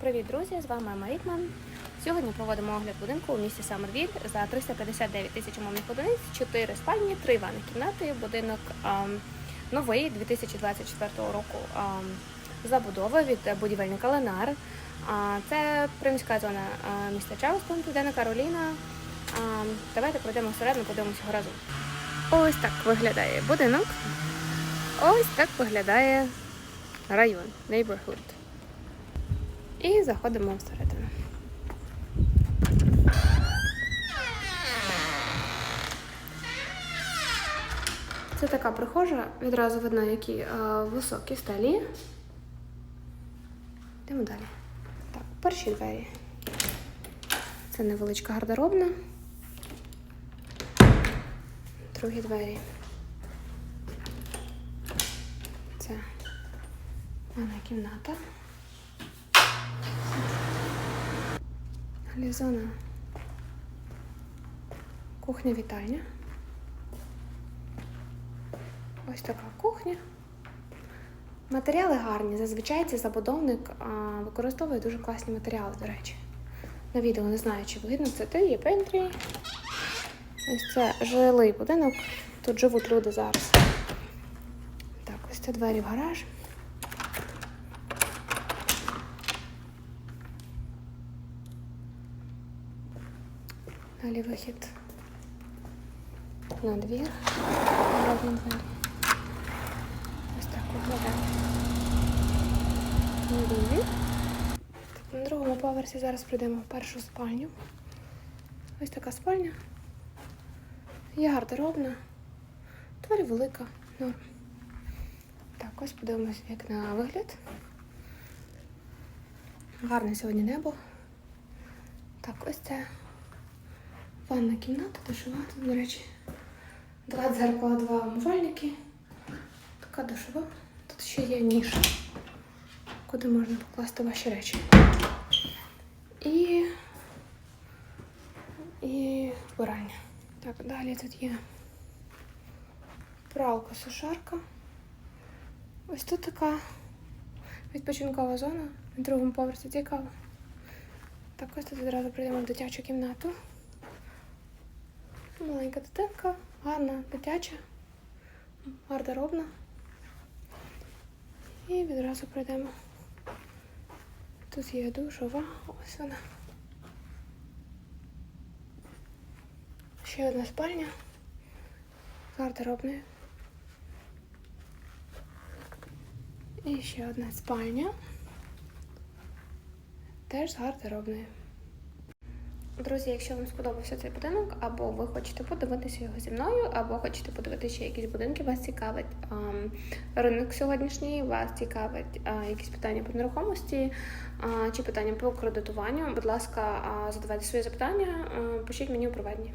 Привіт, друзі! З вами Емма Рікман. Сьогодні проводимо огляд будинку у місті Саммервіль за 359 тисяч умовних одиниць, 4 спальні, 3 ванні кімнати. Будинок ем, новий 2024 року ем, забудови від е, будівельника Ленар. А, це приміська зона е, міста Чарлстон, Південна Кароліна. Ем, давайте пройдемо всередину, подивимося його разом. Ось так виглядає будинок. Ось так виглядає район, neighborhood. І заходимо всередину. Це така прихожа, відразу видно, які е, високі стелі. Йдемо далі. Так, перші двері. Це невеличка гардеробна. Другі двері. Це ванна кімната. Далі зона. Кухня вітальня. Ось така кухня. Матеріали гарні. Зазвичай цей забудовник а, використовує дуже класні матеріали, до речі. На відео не знаю, чи видно це те, є пентрі. Ось це жилий будинок. Тут живуть люди зараз. Так, ось це двері в гараж. Далі вихід на двір. Ось так виглядає. На другому поверсі зараз прийдемо в першу спальню. Ось така спальня. Є гардеробна. Двері велика. Норм. Так, ось подивимось як на вигляд. Гарне сьогодні небо. Так, ось це ванна кімната, душова. Тут, до речі, два дзеркала, два умивальники. Така душова. Тут ще є ніша, куди можна покласти ваші речі. І, і вбиральня. Так, далі тут є пралка сушарка. Ось тут така відпочинкова зона на другому поверсі цікаво. Так, ось тут одразу прийдемо в дитячу кімнату. Маленька дитинка, гарна, дитяча, гардеробна. І відразу прийдемо. Тут є душова, ось вона. Ще одна спальня з гардеробною. І ще одна спальня. Теж з гардеробною. Друзі, якщо вам сподобався цей будинок, або ви хочете подивитися його зі мною, або хочете подивитися ще якісь будинки, вас цікавить ем, ринок сьогоднішній, вас цікавить е, якісь питання по нерухомості е, чи питання по кредитуванню, будь ласка, е, задавайте свої запитання, пишіть мені у проведенні.